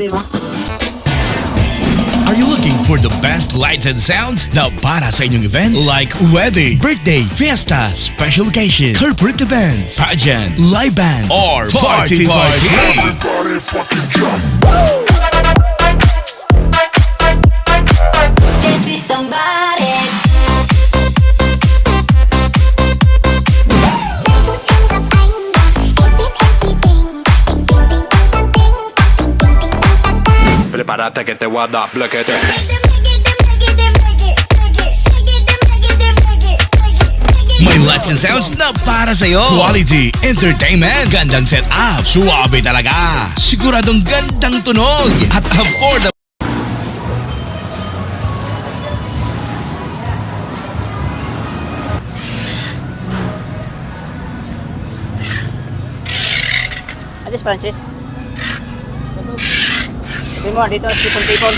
di ba? Are you looking for the best lights and sounds na para sa inyong event like wedding, birthday, fiesta, special occasion, corporate events, pageant, live band, or party party? Everybody fucking jump. Prepárate que te voy a dar bloquete. May lights and sounds na para sa'yo. Quality, entertainment, gandang setup, suwabe talaga. Siguradong gandang tunog at affordable. Alis, Francis. Sabi mo, dito, tipon-tipon.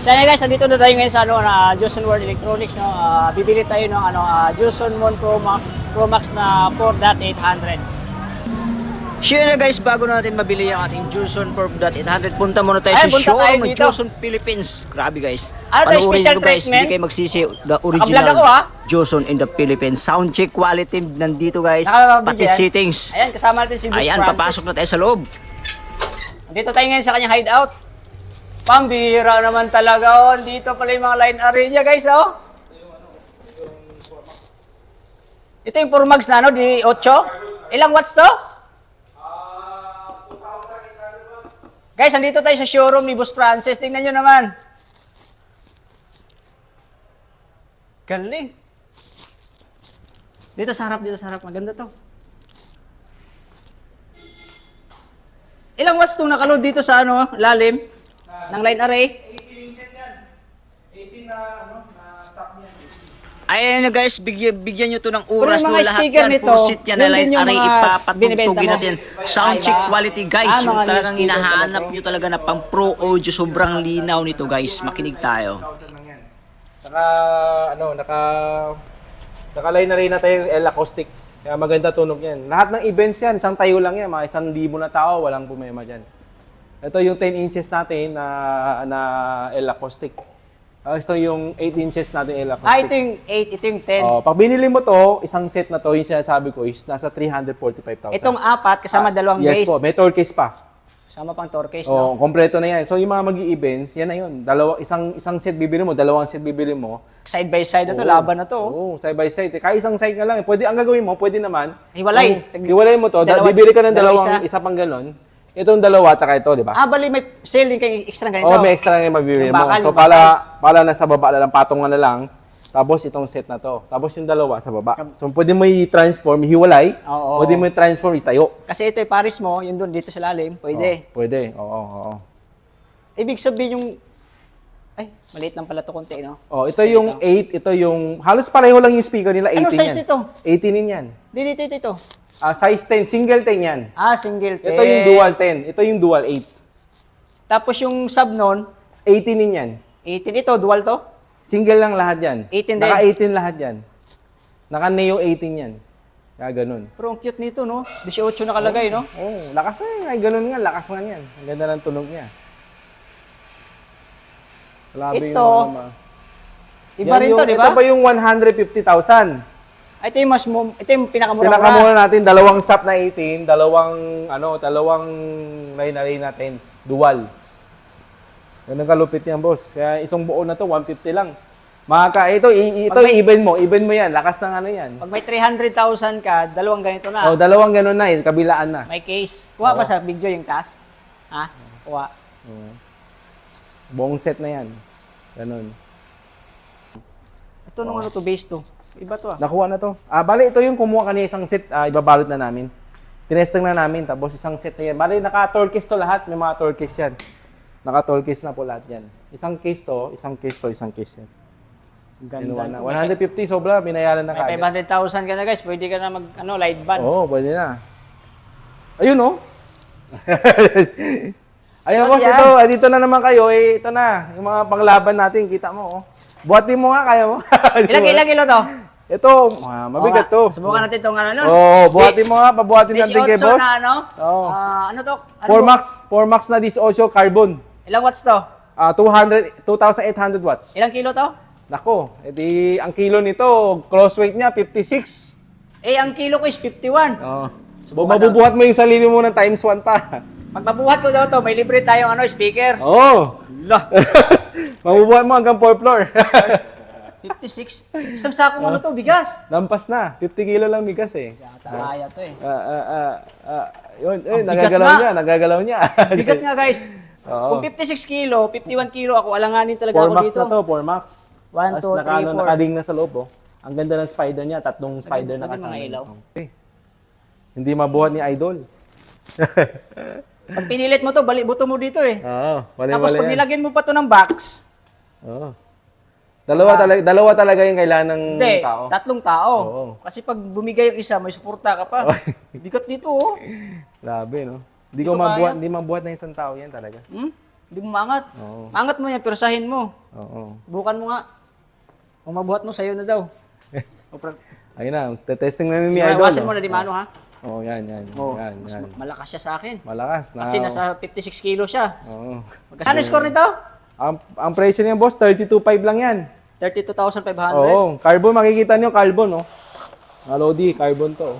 So yun guys, nandito na tayo ngayon sa ano, na Johnson World Electronics. No? Ah, bibili tayo ng ano, ah, Johnson Mon Pro Max, Pro Max na 4.800. Sure na guys, bago natin mabili yung ating Johnson 4.800, punta muna tayo Ay, sa showroom ng. Johnson Philippines. Grabe guys. Ano tayo, special guys, treatment? Hindi kayo magsisi. The original ako, ha? Johnson in the Philippines. Sound check quality nandito guys. Nakakabigyan. Pati settings. Ayan, kasama natin si Bruce Ayan, Francis. papasok na tayo sa loob. Dito tayo ngayon sa kanyang hideout. Pambira naman talaga, oh. Dito pala yung mga line niya, guys, oh. Ito yung Purmax na, ano, di 8. Ilang watts to? Guys, andito tayo sa showroom ni Boss Francis. Tingnan nyo naman. Galing. Dito sa harap, dito sa harap. Maganda to. Ilang watts itong nakaload dito sa ano, lalim ng line array? Ayan na guys, bigyan, bigyan nyo to ng oras no, lahat yan. nito, Puro sit yan na yun line array, ipapatugtugin natin. Sound check quality guys. Ah, yung talagang hinahanap nyo talaga na pang pro audio. Sobrang linaw nito guys. Makinig tayo. Naka ano, naka naka-line na rin na tayo L acoustic. Kaya maganda tunog yan. Lahat ng events yan, isang tayo lang yan. Mga isang libo na tao, walang pumema dyan. Ito yung 10 inches natin na, na L acoustic. Ah, ito yung 8 inches natin L acoustic. Ah, ito yung 8, ito yung 10. Oh, pag binili mo to, isang set na to, yung sinasabi ko is nasa 345,000. Itong apat kasama Ah, dalawang yes base. po, may tour case pa. Kasama pang Oh, no? kompleto na yan. So yung mga magi-events, yan na yun. Dalawa, isang isang set bibili mo, dalawang set bibili mo. Side by side na to, Oo. laban na to. oh. Oo, side by side. Kahit isang side ka lang. eh. Pwede, ang gagawin mo, pwede naman. Hiwalay. Ang- hiwalay mo to. Da- Dalawa- bibili ka ng dalawa dalawang, isa. isa. pang ganon. Itong dalawa, tsaka ito, di ba? Ah, bali may sale din kayo extra ganito. Oo, may extra na yung mabibili Yung mo. bakal, So, yung pala, pala nasa baba na lang, patungan na lang. Tapos itong set na to. Tapos yung dalawa sa baba. So, pwede mo i-transform, hiwalay. Oo. Pwede mo i-transform, itayo. Kasi ito yung Paris mo, yun doon dito sa lalim, pwede. Oo, pwede, oo, oo. Ibig sabihin yung ay, maliit lang pala to konti, no? Oh, ito yung 8, ito yung halos pareho lang yung speaker nila, 18 Anong size yan. nito? 18 din yan. Di dito, dito, ito. Ah, size 10, single 10 yan. Ah, single 10. Ito yung dual 10, ito yung dual 8. Tapos yung sub nun, 18 din yan. 18 ito, dual to. Single lang lahat yan. 18 din. Naka 18 lahat yan. Naka Neo 18 yan. Kaya ganun. Pero ang cute nito, no? 18 nakalagay, no? Oh, lakas na yan. Ay, ganun nga, lakas nga yan. Ang ganda ng tunog niya. Grabe Ito, yung mga- Iba Yan rin yung, to, di ba? Ito pa yung 150,000. Ah, Ito yung mas mo, ito yung pinakamura. Pinakamura natin, dalawang SAP na 18, dalawang, ano, dalawang line array natin, dual. Ganun kalupit yan, boss. Kaya isang buo na to, 150 lang. Maka, ito, i- ito Pag may- even mo, even mo yan, lakas ng ano yan. Pag may 300,000 ka, dalawang ganito na. Oh, dalawang ganun na, eh, kabilaan na. May case. Kuha pa sa video yung task. Ha? Kuha. Buong set na yan. Ganun. Ito nung ano to, base to. Iba to ah. Nakuha na to. Ah, bali, ito yung kumuha kanina isang set, ah, ibabalot na namin. Tinestang na namin, tapos isang set na yan. Bali, naka-tour case to lahat, may mga tour case yan. Naka-tour case na po lahat yan. Isang case to, isang case to, isang case yan. Kinuha na. 150 sobra, binayaran na May kagad. 500,000 ka na guys, pwede ka na mag ano, light band. Oo, pwede na. Ayun oh. Ayun boss, ito, dito na naman kayo, eh, ito na, yung mga panglaban natin, kita mo oh. Buhatin mo nga, kaya mo. Ilang ilang kilo to? Ito, ah, mabigat to. Subukan natin itong ano, no? Oo, oh, buhatin mo nga, pabuhatin natin kay 18 boss. na ano? Oo. Ah, ano to? Ano 4 mo? max, 4 max na 18 carbon. Ilang watts to? Ah, 200, 2,800 watts. Ilang kilo to? Nako, edi ang kilo nito, cross weight niya 56. Eh, ang kilo ko is 51. Oh. Subukan Mabubuhat mo yung sarili mo ng times 1 pa. Pag mabuhat ko daw to, may libre tayong ano, speaker. Oo. Lah, Mabubuhat mo hanggang 4 floor. 56. Isang sakong ano to, bigas. Lampas na. 50 kilo lang bigas eh. Yata kaya to eh. Ah, ah, ah, ah, yun, eh, nagagalaw nga. niya, nagagalaw niya. Bigat nga guys. Oo. Kung 56 kilo, 51 kilo ako, alanganin talaga 4 ako max dito. na to, 4 max. One, Tapos two, naka, three, ano, four. Nakaling na sa loob, oh. Ang ganda ng spider niya, tatlong spider na kasama. ilaw. Okay. Hindi mabuhat ni Idol. Pag pinilit mo to, bali buto mo dito eh. Oo, wala Tapos pag yan. nilagyan mo pa to ng box, Oo. Dalawa talaga, dalawa talaga yung kailangan ng hindi, tao. tatlong tao. Oo. Kasi pag bumigay yung isa, may suporta ka pa. Bigat dito oh. Grabe, no? Hindi ko mabuhat, hindi mabuhat na isang tao yan talaga. Hmm? Hindi mo maangat. Oo. Maangat mo yan, persahin mo. Oo. Bukan mo nga. Kung mabuhat mo, sa'yo na daw. O, pra- Ayun na, testing na ni Idol. Iwasan no? mo na di mano ha. Oo, yan, yan. Oh, yan, mas yan. ma- malakas siya sa akin. Malakas. Na, Kasi nasa 56 kilo siya. Oo. Magkano ano score nito? Ang, ang presyo niya, boss, 32.5 lang yan. 32,500. Oo, carbon, makikita niyo carbon, no? Ah, Lodi, carbon to. oh.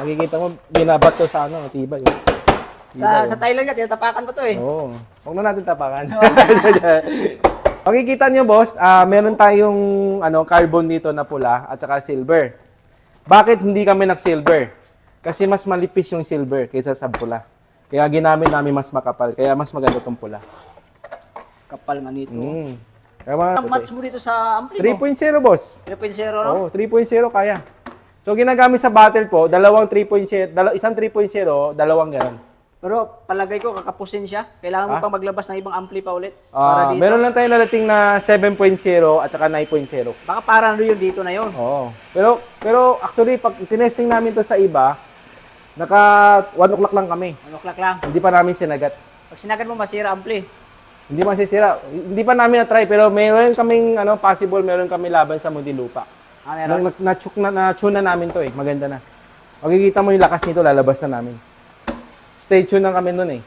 Makikita mo, binabat to sa ano, matibay. oh. Sa, sa Thailand nga, tinatapakan ko to eh. Oo. Huwag na natin tapakan. Makikita niyo, boss, ah, meron tayong ano, carbon dito na pula at saka silver. Bakit hindi kami nag-silver? Kasi mas malipis yung silver kaysa sa pula. Kaya ginamit namin mas makapal. Kaya mas maganda tong pula. Kapal man ito. Mm. Kaya mga, Ang match mo dito sa ampli mo. 3.0, boss. 3.0 no? Oo, 3.0 kaya. So ginagamit sa battle po, dalawang 3.0, dalaw, isang 3.0, dalawang ganun. Pero palagay ko kakapusin siya. Kailangan mo Ah? pang maglabas ng ibang ampli pa ulit. Ah, para dito. meron lang tayong nalating na 7.0 at saka 9.0. Baka para ano yun dito na yun. Oo. Pero pero actually pag tinesting namin to sa iba, naka 1 o'clock lang kami. Ano clock lang. Hindi pa namin sinagat. Pag sinagan mo, masira ampli. Hindi masisira. Hindi pa namin na-try pero meron kaming ano possible meron kami laban sa Muntinlupa. Ah, Nung meron. na, na, na, na-tune na namin to eh. Maganda na. Makikita mo yung lakas nito, lalabas na namin. Stay tuned lang kami nun eh.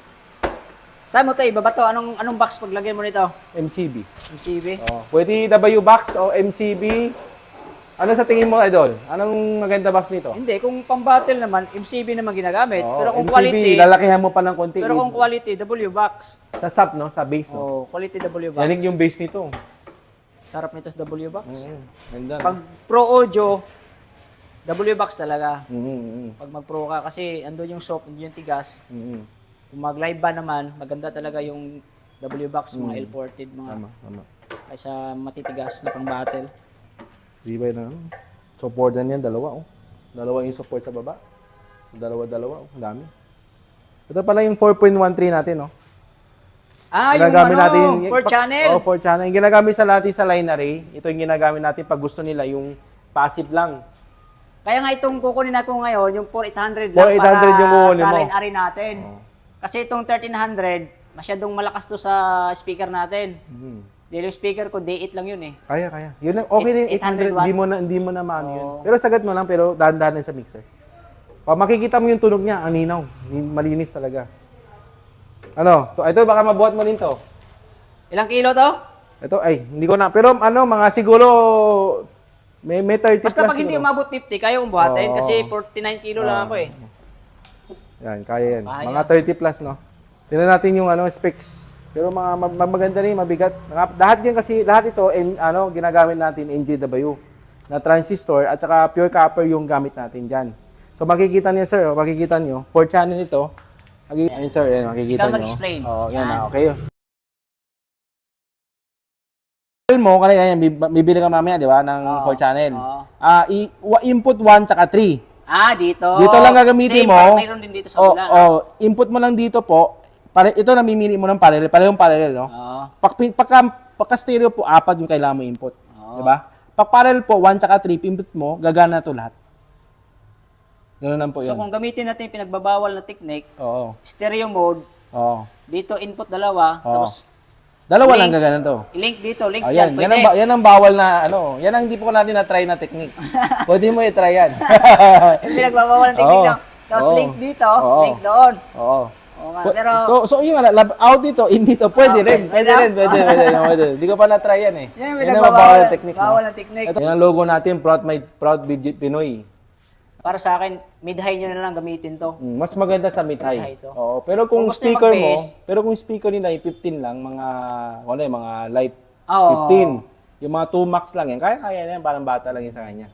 Saan mo to? Ibaba to? Anong, anong box paglagyan mo nito? MCB. MCB? Oh, pwede W box o MCB. Ano sa tingin mo, Idol? Anong maganda box nito? Hindi, kung pang battle naman, MCB naman ginagamit. Oo, pero kung MCB, quality, lalakihan mo pa ng konti. pero kung quality, W box. Sa sub, no? Sa base, no? Oh, quality W box. Yanig yung base nito. Sarap nito sa W box. Mm, ganda. Pag pro audio, W box talaga. Mm, mm, Pag mag-pro ka kasi andun yung soft, andun yung tigas. mm, mm. Kung mag-live ba naman, maganda talaga yung W box, mga L-ported, mga Tama, tama. kaysa matitigas na pang battle. Di ba na? Support yan, dalawa, oh. Dalawa yung support sa baba. So, dalawa-dalawa, oh. Ang dami. Ito pala yung 4.13 natin, no? Ah, yung Ginagamit ano, 4 pag- channel. Oh, 4 channel. Yung ginagamit sa lahat sa line array, ito yung ginagamit natin pag gusto nila yung passive lang. Kaya nga itong kukunin ako ngayon, yung 4800 lang 4800 para yung kukunin sa mo. line array natin. Kasi itong 1300, masyadong malakas to sa speaker natin. Hmm. Dahil yung speaker ko, D8 lang yun eh. Kaya, kaya. Yun lang, okay din 800 800, hindi mo na, hindi mo na maano yun. Pero sagat mo lang, pero dahan-dahan sa mixer. Pag makikita mo yung tunog niya, ang ninaw. Malinis talaga. Ano? To, ito, baka mabuhat mo rin to. Ilang kilo to? Ito, ay, hindi ko na. Pero ano, mga siguro, may, may 30 Basta plus pag hindi siguro. umabot 50, kaya kong buhatin Oo. kasi 49 kilo lang ako eh. Yan, kaya yan. Kaya. Mga 30 plus, no? Tingnan natin yung ano, specs. Pero mga ma- ma- maganda rin, mabigat. Mga- Lahat yan kasi, lahat ito, in, ano, ginagamit natin NJW na transistor at saka pure copper yung gamit natin dyan. So makikita niyo sir, oh, makikita niyo, 4 channel ito. Maki- Ayun sir, yan, makikita Ikaw mag-explain. Oo, yan, Yan. ah, okay. mo, kaya yan, bib- bibili ka mamaya, di ba, ng Oo. 4 channel. Oo. Ah, i- wa- input 1 tsaka 3. Ah, dito. Dito lang gagamitin Same, mo. parang mayroon din dito sa oh, ulan. oh, input mo lang dito po. Pare, ito namimili mo ng parallel. Parehong parallel, no? Oo. Pag, pagka, pagka stereo po, apat yung kailangan mo input. Oo. Di ba? Pag parallel po, 1 tsaka 3, input mo, gagana to lahat. Ganun lang po So yun. kung gamitin natin yung pinagbabawal na technique, Oo. stereo mode, Oo. dito input dalawa, Oo. tapos Dalawa Link. lang gaganan to. I-link dito, link Ayan, dyan, yan ang, pwede. ba- yan ang bawal na ano. Yan ang hindi po natin na-try na technique. Pwede mo i-try yan. Yung pinagbabawal ng technique Oo. lang. Tapos Oo. link dito, Oo. link doon. Oo. Oo nga, pero so, so yung ano, lab out dito, in dito, pwede Ah, rin. pwede Pwede lang? rin, pwede, pwede, pwede. Hindi ko pa na-try yan eh. yan yung Yan ang pinagbabawal bawal na technique. no? Bawal na technique. Ito, yan ang logo natin, Proud, My, Proud Bidget Pinoy. Para sa akin, mid-high nyo na lang gamitin to. Mm, Mas maganda sa mid-high. Mid-high. Oo, pero kung, Kung gusto nyo speaker mo, mag-bass. pero kung speaker nila ay 15 lang, mga ano yung mga light Oo. 15. Yung mga 2 max lang yan, kaya-kaya na yan, parang bata lang yan sa kanya.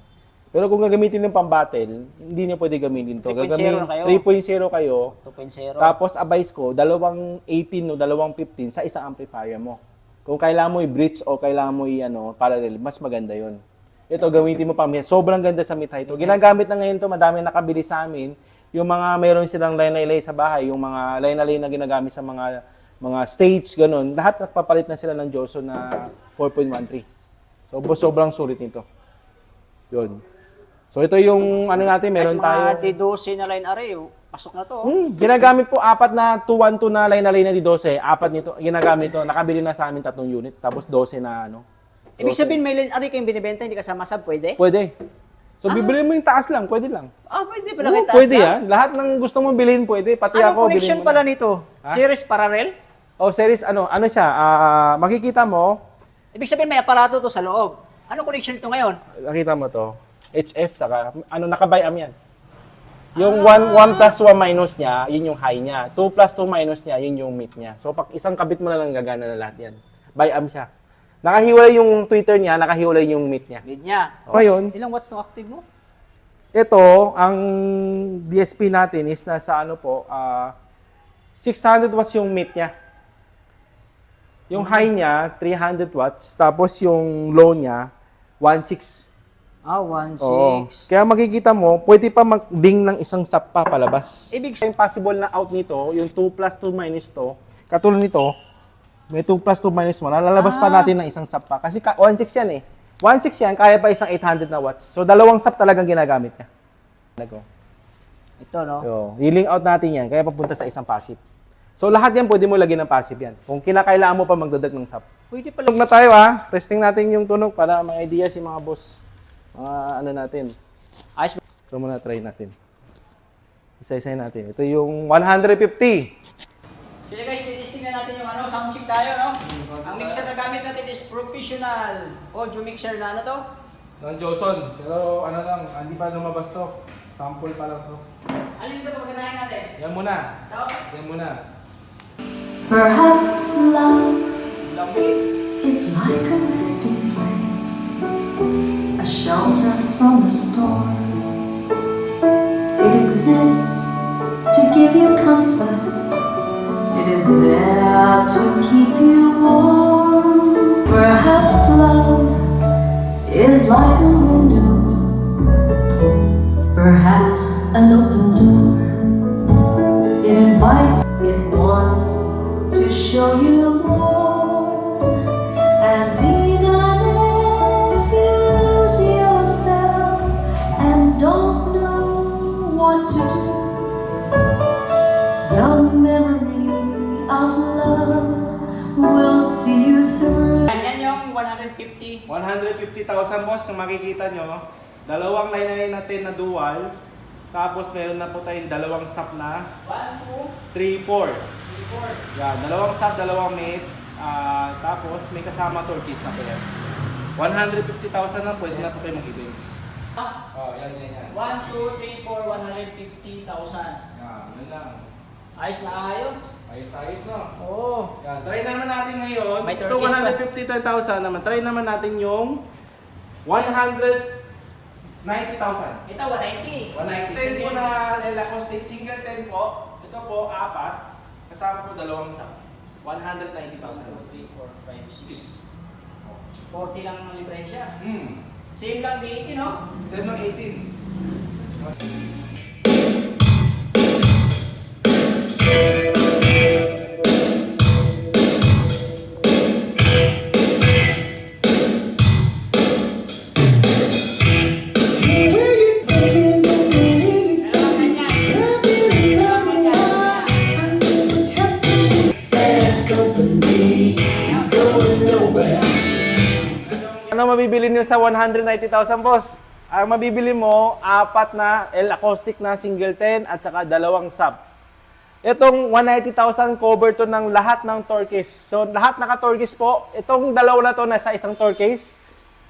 Pero kung gagamitin yung pang-battle, hindi niya pwede gamitin to. 3.0 Gagamin, kayo. 3.0 kayo, 2.0. tapos advice ko, dalawang 18 o dalawang 15 sa isang amplifier mo. Kung kailangan mo i-bridge o kailangan mo i-ano, parallel, mas maganda yon. Ito, gamitin mo pa. Sobrang ganda sa mid-high to. Ginagamit na ngayon to, madami nakabili sa amin. Yung mga meron silang line na sa bahay, yung mga line na na ginagamit sa mga mga stage, ganun. Lahat nagpapalit na sila ng Joso na 4.13. So, sobrang sulit nito. Yun. So, ito yung ano natin, meron tayo. Mga D12 na line array, oh. pasok na to. oh. Hmm, ginagamit po apat na 212 na line na line na di 12. Apat nito, ginagamit to. Nakabili na sa amin tatlong unit. Tapos 12 na ano. Ibig sabihin, may line array kayong binibenta, hindi kasama sub, pwede? Pwede. So, bibili mo yung taas lang. Pwede lang. Ah, pwede pala Oo, kayo taas pwede lang. yan. Lahat ng gusto mong bilhin, pwede. Pati Anong ako, connection bilhin mo pala na. nito? Ha? Series parallel? Oh, series, ano, ano siya, ah, makikita mo, Ibig sabihin, may aparato to sa loob. Anong connection ito ngayon? nakita mo to, HF, saka, ano, nakabayam yan. Yung 1 plus 1 minus niya, yun yung high niya. 2 plus 2 minus niya, yun yung mid niya. So, pag isang kabit mo na lang gagana na lahat yan. Bayam siya. Nakahiwalay yung Twitter niya, nakahiwalay yung mid niya. Lead niya. Ngayon, Ilang watts ng active mo? ito, ang DSP natin is nasa ano po, ah 600 watts yung mid niya. Yung high niya, 300 watts. Tapos yung low niya, 1.6. Ah, 1.6. Oo. Kaya makikita mo, pwede pa mag-ding ng isang sap pa palabas. Ibig Yung possible na out nito, yung 2 plus 2 minus to, katulad nito, may 2 plus 2 minus 1, nalalabas pa natin ng isang sap pa. Kasi ka- 1.6 yan eh. 1.6 yan, kaya pa isang 800 na watts. So, dalawang sap talagang ginagamit niya. Talaga. Ito, no? So, i-link out natin yan, kaya papunta sa isang passive. So, lahat yan pwede mo lagyan ng passive yan. Kung kinakailangan mo pa magdadag ng sap. Pwede pala. Tunog na tayo ah. Testing natin yung tunog para mga idea si mga boss. Mga ano natin. Ayos. So muna try natin. Isa-isa natin. Ito yung 150. Sige guys, titisting na natin yung ano, sound check tayo, no? Ang mixer na gamit natin is professional audio mixer na ano to? Ng Joson. Pero ano lang, hindi pa lumabas to. Sample pa lang to. Alin ito pagkanahin natin? Yan muna. Ito? Yan muna. Perhaps love is like a resting place, a shelter from the storm. It exists to give you comfort. Like a window. Perhaps an open 150,000 boss, kung makikita nyo. Dalawang line na line natin na dual. Tapos meron na po tayong dalawang sub na 1, 3, 4. 2, 3, 4. Yan, dalawang sub, dalawang mid. Ah, tapos may kasama turkeys na po yan. 150,000 na pwede na po tayo mag-events. Oh, yan, yan, yan. 1, 2, 3, 4, 150,000. Yan, yan lang. Ayos na ayos. Ayos-ayos no? Oo. Yan, try naman natin ngayon. May Ito turkeys pa. 150,000 naman. Try naman natin yung 190,000. Ito, 190. 190. 10 po na El Acoustic, single 10 po. Ito po, apat. Kasama po dalawang sub. 190,000. 3, 4, 5, 6. 40 lang ang diferensya. Hmm. Same lang, di 80, no? Set ng 18. There's niyo sa 190,000, boss? Ang mabibili mo, apat na L acoustic na single 10 at saka dalawang sub. Itong 190,000 cover to ng lahat ng Torques. So, lahat naka-Torques po. Itong dalawa na to nasa isang Torques.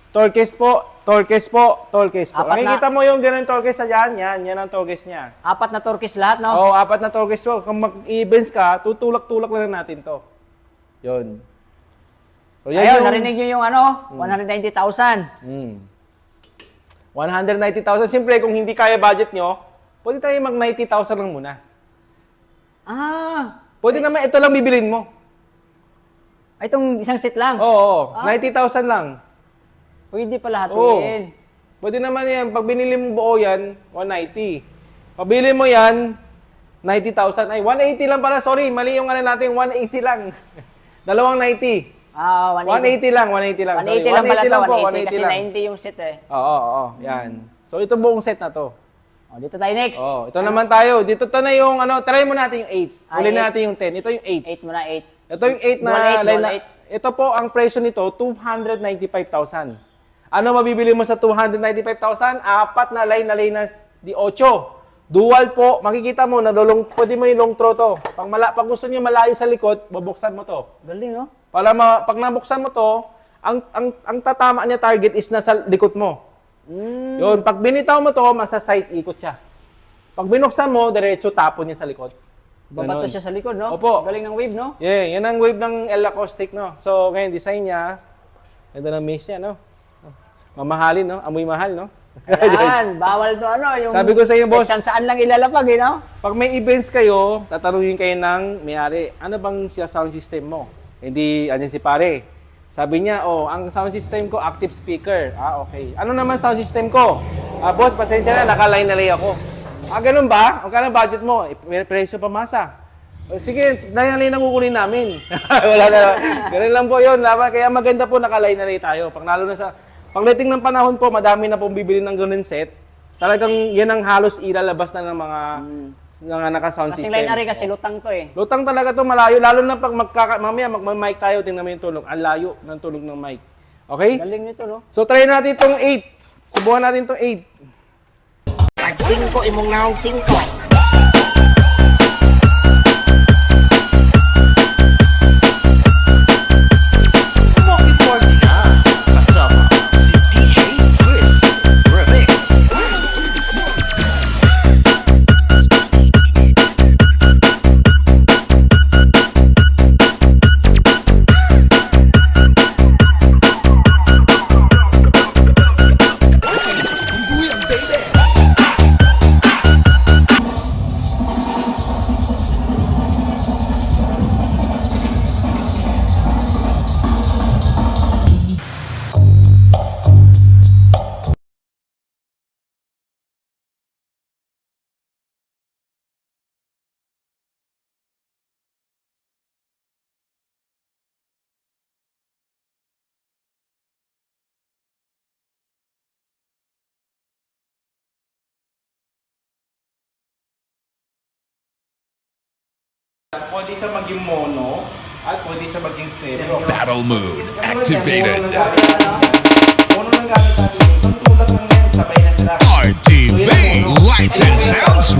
Torques po, Torques po, Torques po. Apat na- Makikita mo yung ganun Torques sa dyan, yan, yan ang Torques niya. Apat na turkeys lahat, no? Oo, apat na Torques po. Kung mag-events ka, tutulak-tulak lang natin to. Yun. So, yan Ayun, yung- narinig nyo yung ano, 190,000. Mm. 190,000. Siyempre, kung hindi kaya budget nyo, pwede tayo mag 90,000 lang muna. Ah, Pwede naman, ito lang bibilin mo. itong isang set lang. Oo, oo. Ah. 90,000 lang. Pwede pala Oo. hatiin. Pwede naman yan. Pag binili mo buo yan, 190. Pabili mo yan, 90,000. Ay, 180 lang pala. Sorry, mali yung ano natin. 180 lang. Dalawang 90. Ah, 180. 180 lang, 180 lang. 180 lang pala to, po, 180 kasi 90 yung set eh. Oo, oo, oo. Yan. So, ito buong set na to. O, dito tayo next. Oh, ito naman tayo. Dito to na yung ano, try mo natin yung 8. Ah, eight. na natin yung 10. Ito yung 8. 8 muna, 8. Ito yung 8 na eight, line na. Ito po ang presyo nito 295,000. Ano mabibili mo sa 295,000? Apat na line na line na di 8. Dual po, makikita mo na lulong, pwede mo yung long throw to. Pag, mala, pag gusto niyo malayo sa likod, bubuksan mo to. Galing, no? Para ma, pag nabuksan mo to, ang, ang, ang tatama niya target is nasa likod mo. Mm. Yun, pag binitaw mo to, masa side ikot siya. Pag binuksan mo, diretso tapon niya sa likod. Babato siya sa likod, no? Opo. Galing ng wave, no? Yeah, yan ang wave ng L acoustic, no? So, ngayon, design niya, ganda ng maze niya, no? Mamahalin, no? Amoy mahal, no? Ayan, bawal to ano, yung... Sabi ko sa iyo, boss. Saan saan lang ilalapag, eh, no? Pag may events kayo, tatanungin kayo ng may-ari, ano bang siya sound system mo? Hindi, andyan si pare. Sabi niya, oh, ang sound system ko, active speaker. Ah, okay. Ano naman sound system ko? Ah, boss, pasensya na, naka-line na lay ako. Ah, ganun ba? Ang kanang budget mo? Eh, may presyo pa masa. O, sige, line na kukunin namin. Wala na. Ganun lang po yun. Laban. Kaya maganda po naka-line na lay tayo. Pag lalo na sa, pagdating ng panahon po, madami na pong bibili ng ganun set. Talagang yan ang halos ilalabas na ng mga mga naka-sound Kasi system. line ari kasi lutang to eh. Lutang talaga to malayo lalo na pag magkaka mamaya magma-mic tayo tingnan mo yung tulog. Ang layo ng tulog ng mic. Okay? Galing nito, no? So try natin itong 8. Subukan natin itong 8. Pag 5, imong naong 5. Sabay na sila. RTV Lights and Sounds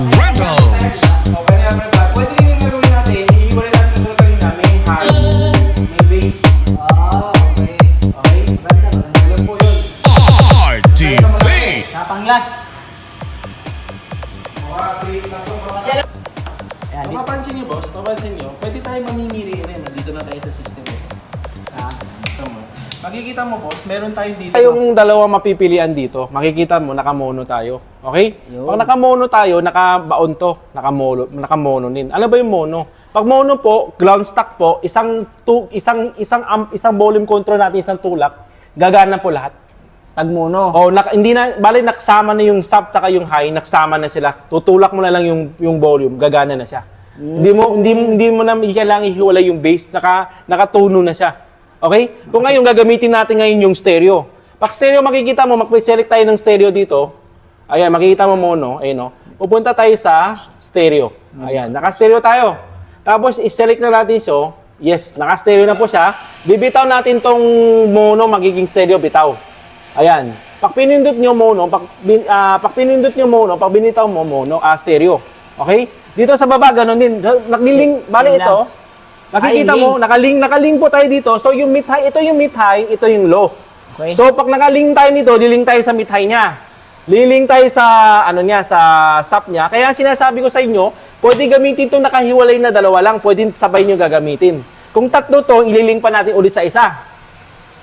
dito. Yung dalawa mapipilian dito, makikita mo, nakamono tayo. Okay? Yun. Pag nakamono tayo, nakabaon to. Nakamono, nakamono din. Ano ba yung mono? Pag mono po, ground stock po, isang tu, isang isang amp, isang volume control natin, isang tulak, gagana po lahat. tagmuno. Oh, nak, hindi na bali naksama na yung sub tsaka yung high, naksama na sila. Tutulak mo na lang yung yung volume, gagana na siya. Hindi mo hindi hindi mo na kailangan ihiwalay yung bass, naka nakatuno na siya. Okay? Kung ngayon gagamitin natin ngayon yung stereo. Pag stereo makikita mo, mag-select tayo ng stereo dito. Ayan, makikita mo mono, ayun no. Pupunta tayo sa stereo. Ayan, naka-stereo tayo. Tapos i-select na natin so, yes, naka-stereo na po siya. Bibitaw natin tong mono magiging stereo bitaw. Ayan. Pag pinindot nyo mono, pag, ah, pag pinindot nyo mono, pag binitaw mo mono, ah, stereo. Okay? Dito sa baba, ganun din. Nakiling, bali ito, nakikita mo, nakaling, nakaling po tayo dito. So yung mid high, ito yung mid high, ito yung low. Okay. So pag nakaling tayo nito, liling tayo sa high niya. Liling tayo sa ano niya, sa sap niya. Kaya sinasabi ko sa inyo, pwede gamitin itong nakahiwalay na dalawa lang, pwede sabay nyo gagamitin. Kung tatlo to, ililing pa natin ulit sa isa.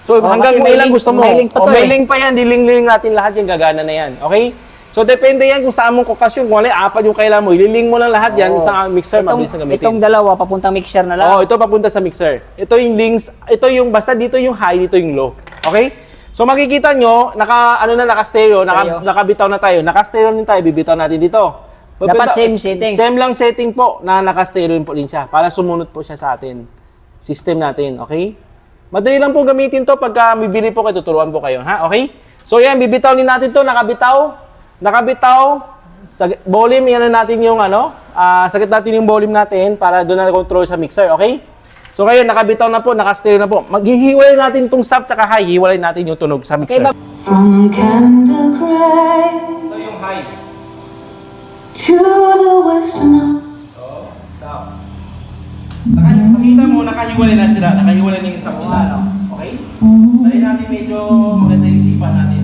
So Oh, hanggang may link- gusto mo. may link pa to may eh. link pa yan, diling-liling natin lahat yung gagana na yan. Okay? So depende yan kung saan mong kokasyon. Kung alin, apat yung kailangan mo, ililing mo lang lahat yan Oo. sa mixer, itong, mabilis na gamitin. itong dalawa, papuntang mixer na lang. Oh, ito papunta sa mixer. Ito yung links, ito yung basta dito yung high, dito yung low. Okay? So makikita nyo, naka ano na naka stereo, naka, nakabitaw na tayo. Naka stereo din tayo, bibitaw natin dito. Dapat Bibitaw- same setting. Same lang setting po na naka stereo po din siya para sumunod po siya sa atin. System natin, okay? Madali lang po gamitin to pagka bibili po kayo, tuturuan po kayo, ha? Okay? So yan, bibitaw din natin to, nakabitaw. Nakabitaw. Sa volume, yan na natin yung ano, ah sagit natin yung volume natin para doon na control sa mixer, okay? So ngayon, nakabitaw na po, naka-stereo na po. Maghihiwalay natin itong sub tsaka high, hiwalay natin yung tunog sa mixer. ba- From Gray Ito yung high. to the western Sub. Naka, makita mo, nakahiwalay na sila. Nakahiwalay na yung sub nila, no? Okay? Dahil natin medyo maganda yung isipan natin.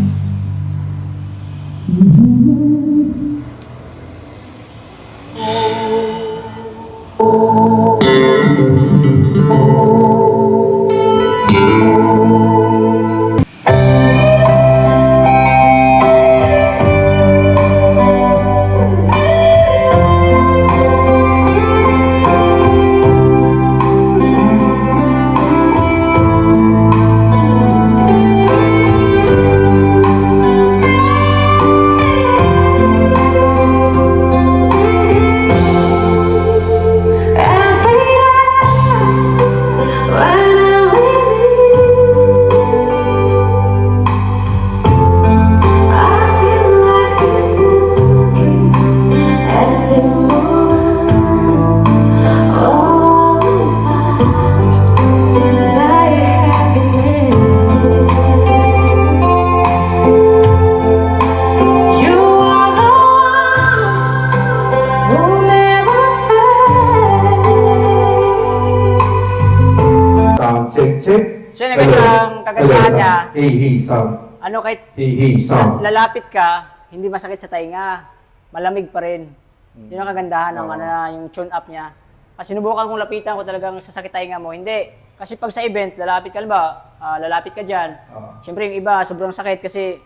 Ka, hindi masakit sa tainga. Malamig pa rin. Yun ang kagandahan ng ano, yung tune up niya. Kasi sinubukan kong lapitan ko talagang sasakit tainga mo. Hindi. Kasi pag sa event, lalapit ka ba, ah, lalapit ka dyan. Oo. Siyempre yung iba, sobrang sakit kasi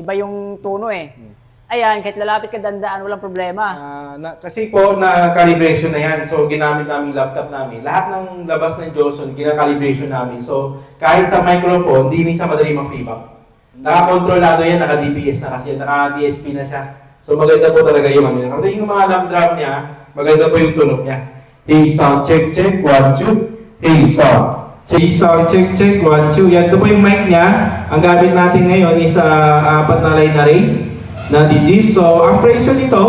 iba yung tono eh. Ayan, kahit lalapit ka dandaan, walang problema. Ah, na, kasi po na calibration na yan. So ginamit namin yung laptop namin. Lahat ng labas ng Johnson, gina-calibration namin. So kahit sa microphone, di siya madali mag-feedback. Naka-controlado yan, naka-DPS na kasi, naka-DSP na siya. So maganda po talaga yung ano. Kasi yung mga lap drum niya, maganda po yung tunog niya. Hey sound check check one two. Hey sound. Hey sound check check one two. Yan ito po yung mic niya. Ang gamit natin ngayon is ah, apat na line array na digits. So ang presyo nito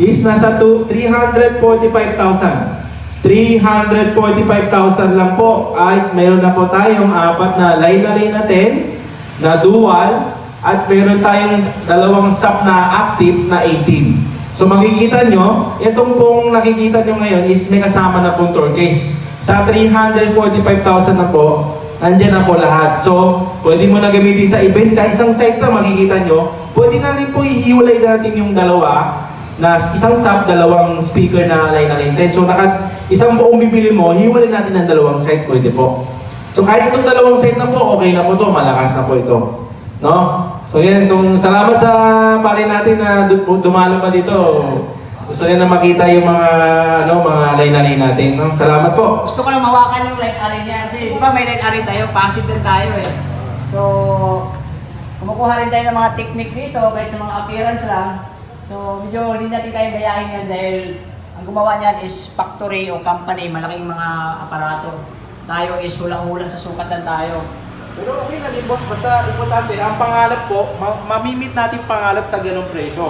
is nasa to 345,000. 345,000 lang po at mayroon na po tayong apat na line array na 10 na dual at meron tayong dalawang sub na active na 18. So makikita nyo, itong pong nakikita nyo ngayon is may kasama na pong case. Sa 345,000 na po, nandyan na po lahat. So, pwede mo na gamitin sa events. Kahit isang na makikita nyo, pwede na rin po ihiwalay natin yung dalawa na isang sub, dalawang speaker na line line 10. So, naka, isang buong bibili mo, hiwalay natin ng dalawang site, pwede po. So, kahit itong dalawang site na po, okay na po to, malakas na po ito. No? So, yan. Kung salamat sa pare natin na du- dumalo pa dito. Gusto niya na makita yung mga, ano, mga line natin. No? Salamat po. Gusto ko lang mawakan yung line array niya kasi di ba may line array tayo, passive din tayo eh. So, kumukuha rin tayo ng mga technique dito kahit sa mga appearance lang. So, medyo hindi natin kaya gayahin yan dahil ang gumawa niyan is factory o company, malaking mga aparato. Tayo is hulang-hulang sa sukatan tayo. Pero okay na din boss, basta importante, ang pangalap po, ma- mamimit natin pangalap sa ganong presyo.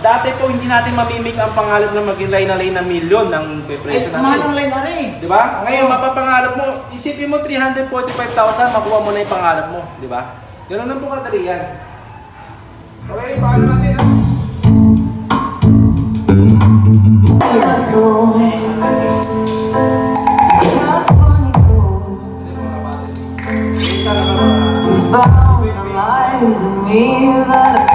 Dati po hindi natin mamimik ang pangalap na maging line na line na milyon ng Ay, presyo mahal ng natin. line array. Di ba? Ngayon, mapapangalap mo, isipin mo 345,000, makuha mo na yung pangalap mo. Di ba? Ganun lang po kadali yan. Okay, paano natin ah? Found a light in me that I